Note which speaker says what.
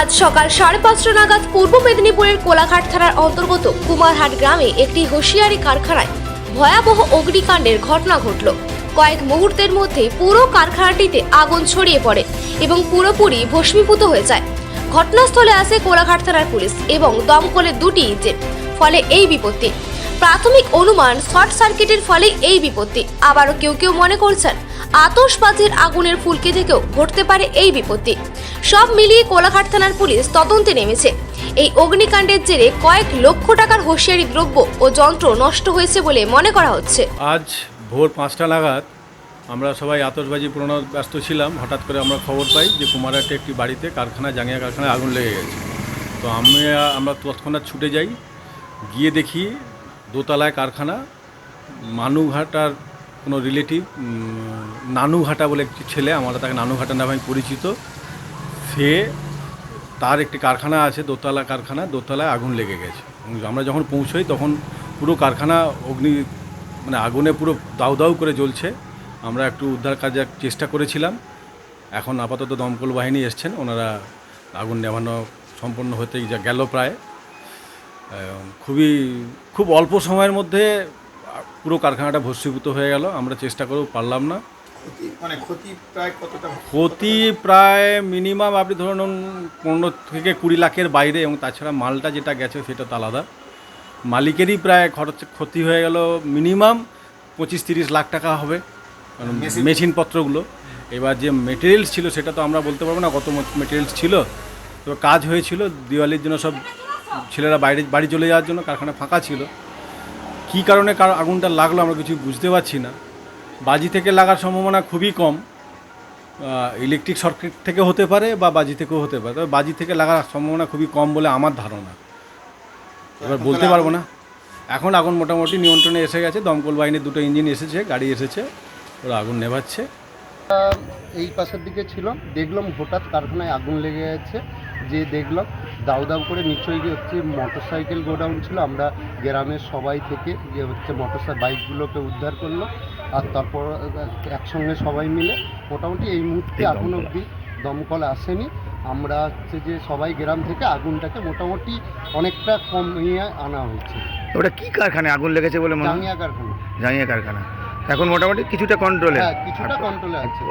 Speaker 1: আজ সকাল সাড়ে পাঁচটা নাগাদ পূর্ব মেদিনীপুরের কোলাঘাট থানার অন্তর্গত কুমারহাট গ্রামে একটি হুঁশিয়ারি কারখানায় ভয়াবহ অগ্নিকাণ্ডের ঘটনা ঘটল। কয়েক মুহূর্তের মধ্যে পুরো কারখানাটিতে আগুন ছড়িয়ে পড়ে এবং পুরোপুরি ভস্মীভূত হয়ে যায়। ঘটনাস্থলে আসে কোলাঘাট থানার পুলিশ এবং দমকলের দুটি ইঞ্জিন ফলে এই বিপত্তি। প্রাথমিক অনুমান শর্ট সার্কিটের ফলে এই বিপত্তি। আবারও কেউ কেউ মনে করছেন আতশবাজির আগুনের ফুলকি থেকেও ঘটতে পারে এই বিপত্তি। সব মিলিয়ে কোলাঘাট থানার পুলিশ তদন্তে নেমেছে। এই অগ্নিকাণ্ডের জেরে কয়েক লক্ষ টাকার হুঁশিয়ারি দ্রব্য ও যন্ত্র নষ্ট হয়েছে বলে মনে করা হচ্ছে।
Speaker 2: আজ ভোর পাঁচটা নাগাদ আমরা সবাই আতশবাজি পুরোনো ব্যস্ত ছিলাম। হঠাৎ করে আমরা খবর পাই যে কুমারহাটে একটি বাড়িতে কারখানা জাঙ্গিয়া কারখানায় আগুন লেগে গেছে। তো আমি, আমরা তৎক্ষণাৎ ছুটে যাই, গিয়ে দেখি দোতলায় কারখানা, মানুঘাটার কোনো রিলেটিভ নানুঘাটা বলে একটি ছেলে, আমরা তাকে নানুঘাটা নামে পরিচিত। সে তার একটি কারখানা আছে, দোতলা কারখানা, দোতলায় আগুন লেগে গেছে। আমরা যখন পৌঁছই, তখন পুরো কারখানা অগ্নি মানে আগুনে পুরো দাউ দাউ করে জ্বলছে। আমরা একটু উদ্ধার কাজে চেষ্টা করেছিলাম। এখন আপাতত দমকল বাহিনী এসছেন, ওনারা আগুন নেভানো সম্পন্ন হতেই যা গেল প্রায়। খুবই, খুব অল্প সময়ের মধ্যে পুরো কারখানাটা ভস্মীভূত হয়ে গেল আমরা চেষ্টা করেও পারলাম না।
Speaker 3: ক্ষতি মানে ক্ষতি প্রায় কতটা
Speaker 2: ক্ষতি প্রায় মিনিমাম আপনি ধরুন পনেরো থেকে কুড়ি লাখের বাইরে এবং তাছাড়া মালটা যেটা গেছে সেটা তো আলাদা। মালিকেরই প্রায় খরচ ক্ষতি হয়ে গেল মিনিমাম পঁচিশ তিরিশ লাখ টাকা হবে
Speaker 3: Machine-
Speaker 2: মেশিনপত্রগুলো এবার যে মেটেরিয়ালস ছিল সেটা তো আমরা বলতে পারব না কত মেটেরিয়ালস ছিল। তো কাজ হয়েছিল দিওয়ালির জন্য সব ছেলেরা বাইরে বাড়ি চলে যাওয়ার জন্য কারখানা ফাঁকা ছিল। কী কারণে কার আগুনটা লাগল আমরা কিছু বুঝতে পারছি না। বাজি থেকে লাগার সম্ভাবনা খুবই কম। ইলেকট্রিক সার্কিট থেকে হতে পারে বা বাজি থেকেও হতে পারে। তবে বাজি থেকে লাগার সম্ভাবনা খুবই কম বলে আমার ধারণা। এবার বলতে পারব না। এখন আগুন মোটামুটি নিয়ন্ত্রণে এসে গেছে। দমকল বাহিনীর দুটো ইঞ্জিন এসেছে গাড়ি এসেছে ওরা আগুন নেভাচ্ছে।
Speaker 4: এই পাশের দিকে ছিল দেখলাম হঠাৎ কারখানায় আগুন লেগে গেছে যে দেখলাম দাউ দাউ করে নিশ্চয়ই যে হচ্ছে মোটর সাইকেল গোডাউন ছিল। আমরা গ্রামের সবাই থেকে যে হচ্ছে মোটর বাইকগুলোকে উদ্ধার করল। আর তারপর একসঙ্গে সবাই মিলে মোটামুটি এই মুহূর্তে এখন অবধি দমকল আসেনি। আমরা হচ্ছে যে সবাই গ্রাম থেকে আগুনটাকে মোটামুটি অনেকটা কমিয়ে আনা হয়েছে।
Speaker 5: ওটা কি কারখানায় আগুন লেগেছে বলে
Speaker 4: জাঙ্গিয়া কারখানা।
Speaker 5: জাঙ্গিয়া কারখানা। এখন মোটামুটি কিছুটা কন্ট্রোলে
Speaker 4: হ্যাঁ কিছুটা কন্ট্রোলে আছে।